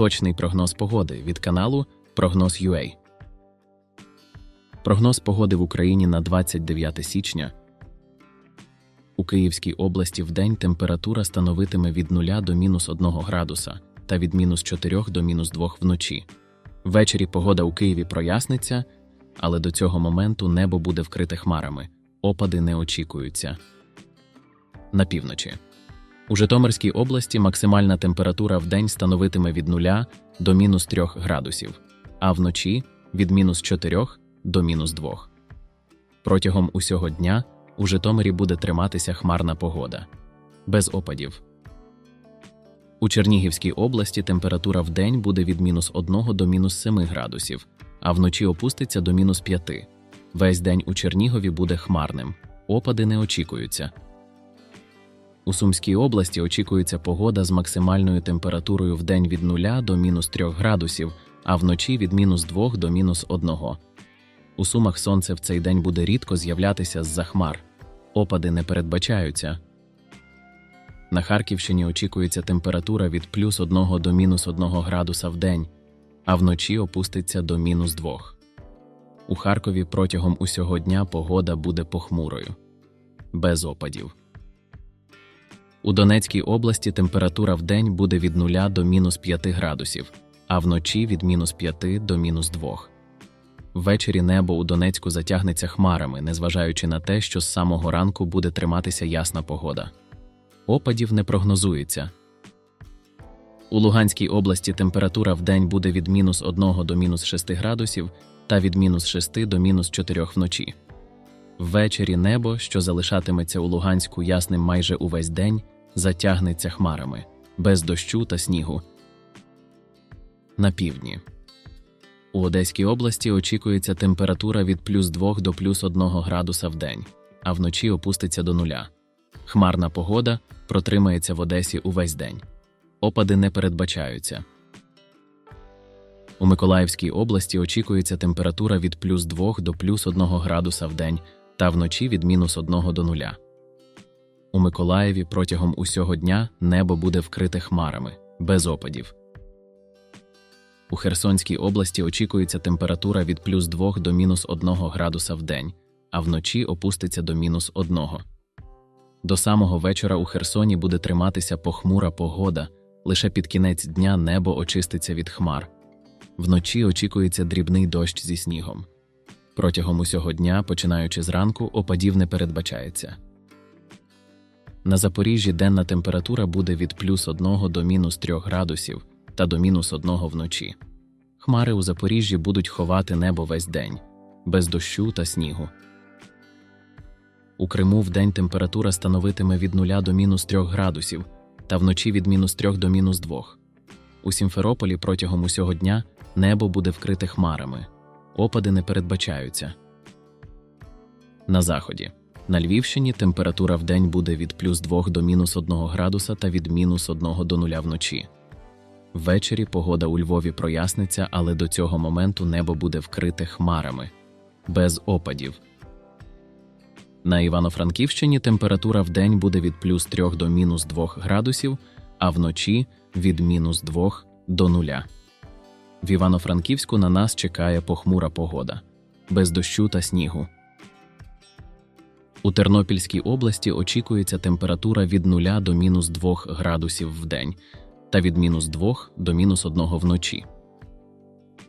Точний прогноз погоди від каналу Прогноз UA. Прогноз погоди в Україні на 29 січня. У Київській області вдень температура становитиме від 0 до мінус 1 градуса та від мінус 4 до мінус 2 вночі. Ввечері погода у Києві проясниться, але до цього моменту небо буде вкрите хмарами. Опади не очікуються. На півночі. У Житомирській області максимальна температура в день становитиме від 0 до мінус 3 градусів, а вночі від мінус 4 до мінус 2. Протягом усього дня у Житомирі буде триматися хмарна погода. Без опадів. У Чернігівській області температура в день буде від мінус 1 до мінус 7 градусів, а вночі опуститься до мінус 5. Весь день у Чернігові буде хмарним. Опади не очікуються. У Сумській області очікується погода з максимальною температурою в день від 0 до мінус 3 градусів, а вночі від мінус 2 до мінус 1. У Сумах сонце в цей день буде рідко з'являтися з-за хмар. Опади не передбачаються. На Харківщині очікується температура від плюс 1 до мінус 1 градуса в день, а вночі опуститься до мінус 2. У Харкові протягом усього дня погода буде похмурою, без опадів. У Донецькій області температура в день буде від 0 до мінус 5 градусів, а вночі від мінус 5 до мінус 2. Ввечері небо у Донецьку затягнеться хмарами, незважаючи на те, що з самого ранку буде триматися ясна погода. Опадів не прогнозується. У Луганській області температура в день буде від мінус 1 до мінус 6 градусів та від мінус 6 до мінус 4 вночі. Ввечері небо, що залишатиметься у Луганську ясним майже увесь день, затягнеться хмарами, без дощу та снігу. На півдні. У Одеській області очікується температура від плюс 2 до плюс 1 градуса в день, а вночі опуститься до нуля. Хмарна погода протримається в Одесі увесь день. Опади не передбачаються. У Миколаївській області очікується температура від плюс 2 до плюс 1 градуса в день та вночі від мінус 1 до нуля. У Миколаєві протягом усього дня небо буде вкрите хмарами, без опадів. У Херсонській області очікується температура від плюс 2 до мінус 1 градуса в день, а вночі опуститься до мінус 1. До самого вечора у Херсоні буде триматися похмура погода, лише під кінець дня небо очиститься від хмар. Вночі очікується дрібний дощ зі снігом. Протягом усього дня, починаючи зранку, опадів не передбачається. На Запоріжжі денна температура буде від плюс 1 до мінус 3 градусів та до мінус 1 вночі. Хмари у Запоріжжі будуть ховати небо весь день, без дощу та снігу. У Криму вдень температура становитиме від 0 до мінус 3 градусів та вночі від мінус 3 до мінус 2. У Сімферополі протягом усього дня небо буде вкрите хмарами. Опади не передбачаються. На заході. На Львівщині температура в день буде від плюс 2 до мінус 1 градуса та від мінус 1 до 0 вночі. Ввечері погода у Львові проясниться, але до цього моменту небо буде вкрите хмарами, без опадів. На Івано-Франківщині температура в день буде від плюс 3 до мінус 2 градусів, а вночі від мінус 2 до 0. В Івано-Франківську на нас чекає похмура погода, без дощу та снігу. У Тернопільській області очікується температура від 0 до мінус 2 градусів в день та від мінус 2 до мінус 1 вночі.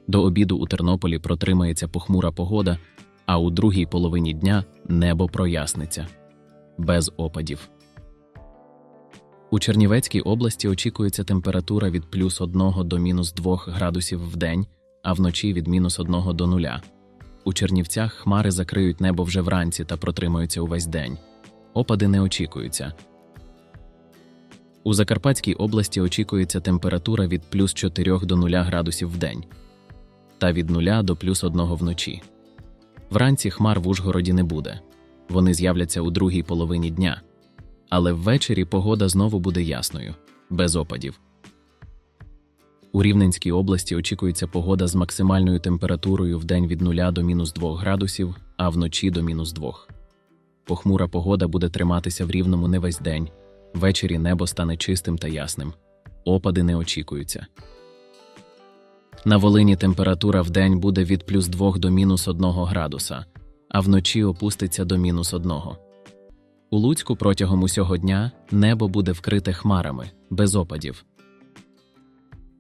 До обіду у Тернополі протримається похмура погода, а у другій половині дня небо проясниться без опадів. У Чернівецькій області очікується температура від плюс 1 до мінус 2 градусів в день, а вночі від мінус 1 до 0. У Чернівцях хмари закриють небо вже вранці та протримаються увесь день. Опади не очікуються. У Закарпатській області очікується температура від плюс 4 до 0 градусів в день та від 0 до плюс 1 вночі. Вранці хмар в Ужгороді не буде. Вони з'являться у другій половині дня. Але ввечері погода знову буде ясною, без опадів. У Рівненській області очікується погода з максимальною температурою в день від 0 до мінус 2 градусів, а вночі до мінус 2. Похмура погода буде триматися в рівному не весь день. Ввечері небо стане чистим та ясним. Опади не очікуються. На Волині температура вдень буде від плюс 2 до мінус 1 градуса, а вночі опуститься до мінус 1. У Луцьку протягом усього дня небо буде вкрите хмарами, без опадів.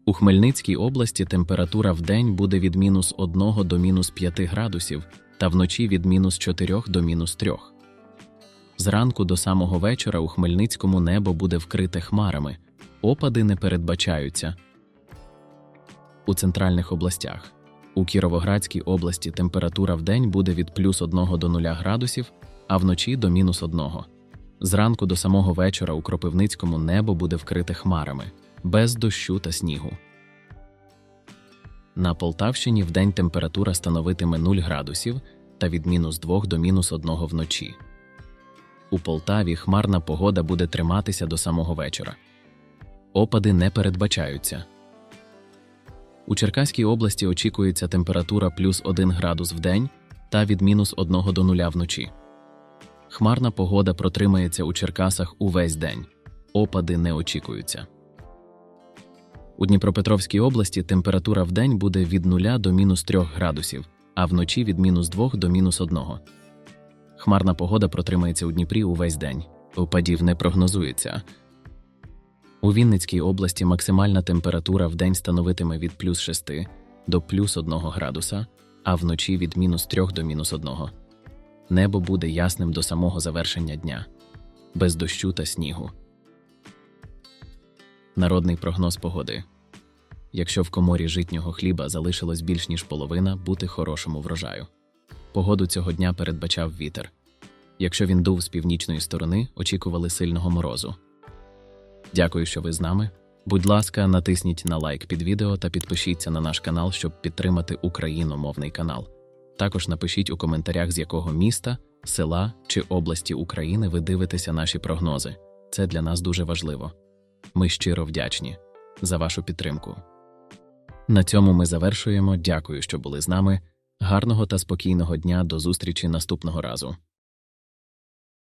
У Хмельницькій області температура вдень буде від мінус 1 до мінус 5 градусів та вночі від мінус 4 до мінус 3. Зранку до самого вечора у Хмельницькому небо буде вкрите хмарами, опади не передбачаються. У центральних областях. У Кіровоградській області температура вдень буде від плюс 1 до 0 градусів, а вночі до мінус 1. Зранку до самого вечора у Кропивницькому небо буде вкрите хмарами, без дощу та снігу. На Полтавщині вдень температура становитиме 0 градусів та від мінус 2 до мінус 1 вночі. У Полтаві хмарна погода буде триматися до самого вечора. Опади не передбачаються. У Черкаській області очікується температура плюс 1 градус в день та від мінус 1 до 0 вночі. Хмарна погода протримається у Черкасах увесь день. Опади не очікуються. У Дніпропетровській області температура в день буде від 0 до мінус 3 градусів, а вночі від мінус 2 до мінус 1. Хмарна погода протримається у Дніпрі увесь день. Опадів не прогнозується. У Вінницькій області максимальна температура в день становитиме від плюс 6 до плюс 1 градуса, а вночі від мінус 3 до мінус 1. Небо буде ясним до самого завершення дня, без дощу та снігу. Народний прогноз погоди. Якщо в коморі житнього хліба залишилось більш ніж половина, бути хорошому врожаю. Погоду цього дня передбачав вітер. Якщо він дув з північної сторони, очікували сильного морозу. Дякую, що ви з нами. Будь ласка, натисніть на лайк під відео та підпишіться на наш канал, щоб підтримати україномовний канал. Також напишіть у коментарях, з якого міста, села чи області України ви дивитеся наші прогнози. Це для нас дуже важливо. Ми щиро вдячні за вашу підтримку. На цьому ми завершуємо. Дякую, що були з нами. Гарного та спокійного дня до зустрічі наступного разу.